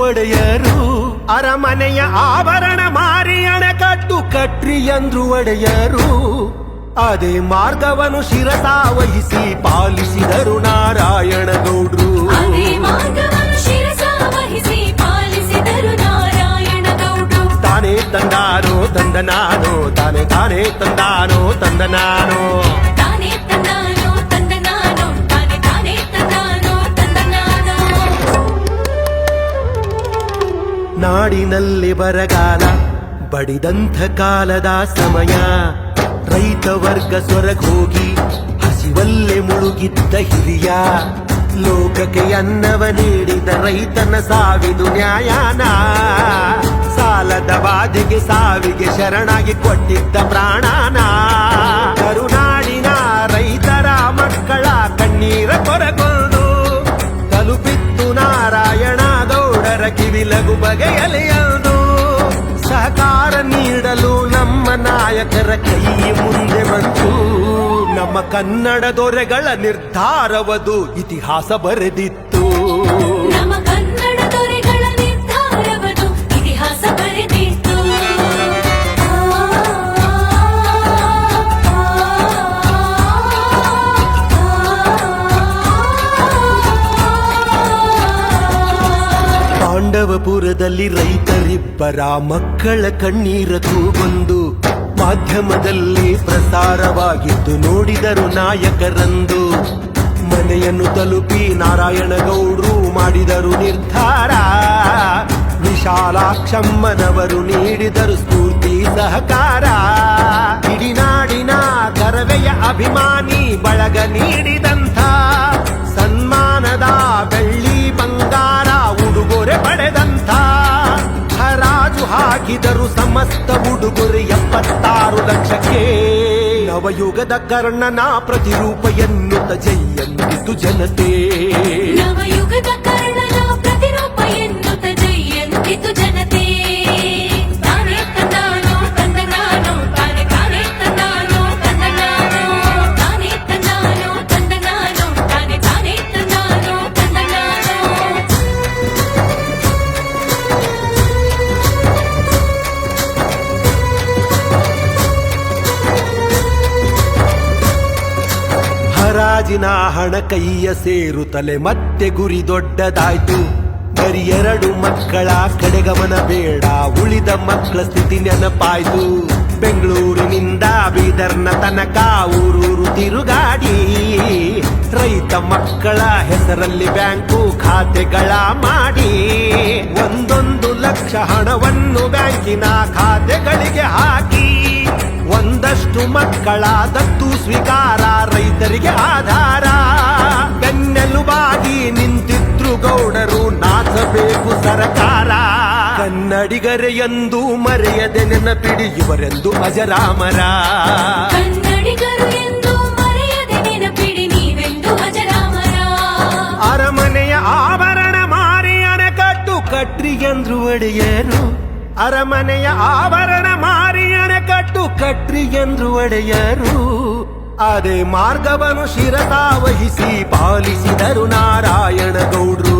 ಒಡೆಯರು. ಅರಮನೆಯ ಆಭರಣ ಮಾರಿ ಅಣೆಕಟ್ಟು ಕಟ್ರಿಯಂದ್ರು ಒಡೆಯರು. ಅದೇ ಮಾರ್ಗವನ್ನು ಶಿರಸಾವಹಿಸಿ ಪಾಲಿಸಿದರು ನಾರಾಯಣ ಗೌಡ್ರು ತಾನೇ ತಂದಾನು ತಂದ ನಾನು ನಾಡಿನಲ್ಲಿ ಬರಗಾಲ ಬಡಿದಂಥ ಕಾಲದ ಸಮಯ. ರೈತ ವರ್ಗ ಸೊರಗೋಗಿ ಹಸಿವಲ್ಲೇ ಮುಳುಗಿದ್ದ ಹಿರಿಯ. ಲೋಕಕ್ಕೆ ಅನ್ನವ ನೀಡಿದ ರೈತನ ಸಾವಿದು ನ್ಯಾಯಾನ. ಸಾಲದ ಬಾಧೆಗೆ ಸಾವಿಗೆ ಶರಣಾಗಿ ಕೊಟ್ಟಿದ್ದ ಪ್ರಾಣಾನ. ಕರುನಾಡಿನ ರೈತರ ಮಕ್ಕಳ ಕಣ್ಣೀರ ಕೊರಗೊಂಡು ತಲುಪಿತ್ತು ನಾರಾಯಣ ಗೌಡರ ಕಿವಿಲಗು ಬಗೆಯಲೆಯದು ಸಹಕಾರ ನೀಡಲು ನಮ್ಮ ನಾಯಕರ ಕೈ ಮುಂದೆ ನಮ್ಮ ಕನ್ನಡ ದೊರೆಗಳ ನಿರ್ಧಾರವದು ಇತಿಹಾಸ ಬರೆದಿತ್ತು. ಪಾಂಡವಪುರದಲ್ಲಿ ರೈತರಿಬ್ಬರ ಮಕ್ಕಳ ಕಣ್ಣೀರ ಕೂಗೊಂದು ಮಾಧ್ಯಮದಲ್ಲಿ ಪ್ರಸಾರವಾಗಿದ್ದು ನೋಡಿದರು ನಾಯಕರಂದು. ಮನೆಯನ್ನು ತಲುಪಿ ನಾರಾಯಣ ಗೌಡ್ರು ಮಾಡಿದರು ನಿರ್ಧಾರ. ವಿಶಾಲಾಕ್ಷಮ್ಮನವರು ನೀಡಿದರು ಸ್ಫೂರ್ತಿ ಸಹಕಾರ. ಇಡೀ ನಾಡಿನ ಕರವೆಯ ಅಭಿಮಾನಿ ಬಳಗ ನೀಡಿದಂಥ ಹರಾಜು ಹಾಕಿದರು ಸಮಸ್ತ ಉಡುಗೊರೆ ಎಪ್ಪತ್ತಾರು ಲಕ್ಷಕ್ಕೆ ನವಯುಗದ ಕರ್ಣನ ಪ್ರತಿರೂಪ ಎನ್ನುತ್ತ ಜೈಯಂದಿತು ಜನತೆ ಹರಾಜಿನ ಹಣ ಕೈಯ ಸೇರುತ್ತಲೆ ಮತ್ತೆ ಗುರಿ ದೊಡ್ಡದಾಯ್ತು. ಬರೀ ಎರಡು ಮಕ್ಕಳ ಕಡೆ ಗಮನ ಬೇಡ, ಉಳಿದ ಮಕ್ಕಳ ಸ್ಥಿತಿ ನೆನಪಾಯ್ತು. ಬೆಂಗಳೂರಿನಿಂದ ಬೀದರ್ನ ತನಕ ಊರೂರು ತಿರುಗಾಡಿ, ರೈತ ಮಕ್ಕಳ ಹೆಸರಲ್ಲಿ ಬ್ಯಾಂಕು ಖಾತೆಗಳ ಮಾಡಿ. ಒಂದೊಂದು ಲಕ್ಷ ಹಣವನ್ನು ಬ್ಯಾಂಕಿನ ಖಾತೆಗಳಿಗೆ ಹಾಕಿ ಒಂದಷ್ಟು ಮಕ್ಕಳ ದತ್ತು ಸ್ವೀಕಾರ ರೈತರಿಗೆ ಆಧಾರ. ಬೆನ್ನೆಲುಬಾಗಿ ನಿಂತಿದ್ರು ಗೌಡರು ನಾಚಬೇಕು ಸರಕಾರ. ಕನ್ನಡಿಗರೆ ಎಂದು ಮರೆಯದೆ ನೆನಪಿಡಿ ಇವರೆಂದು ಅಜರಾಮರ. ಅರಮನೆಯ ಆಭರಣ ಮಾರಿ ಅಣೆಕಟ್ಟು ಕಟ್ರಿ ಎಂದ್ರು ಒಡೆಯರು ಅರಮನೆಯ ಆಭರಣ ಮಾರಿ ಕಟ್ಟು ಕಟ್ರಿ ಎಂದು ಒಡೆಯರು. ಅದೇ ಮಾರ್ಗವನ್ನು ಶಿರತಾವಹಿಸಿ ಪಾಲಿಸಿದರು ನಾರಾಯಣ ಗೌಡ್ರು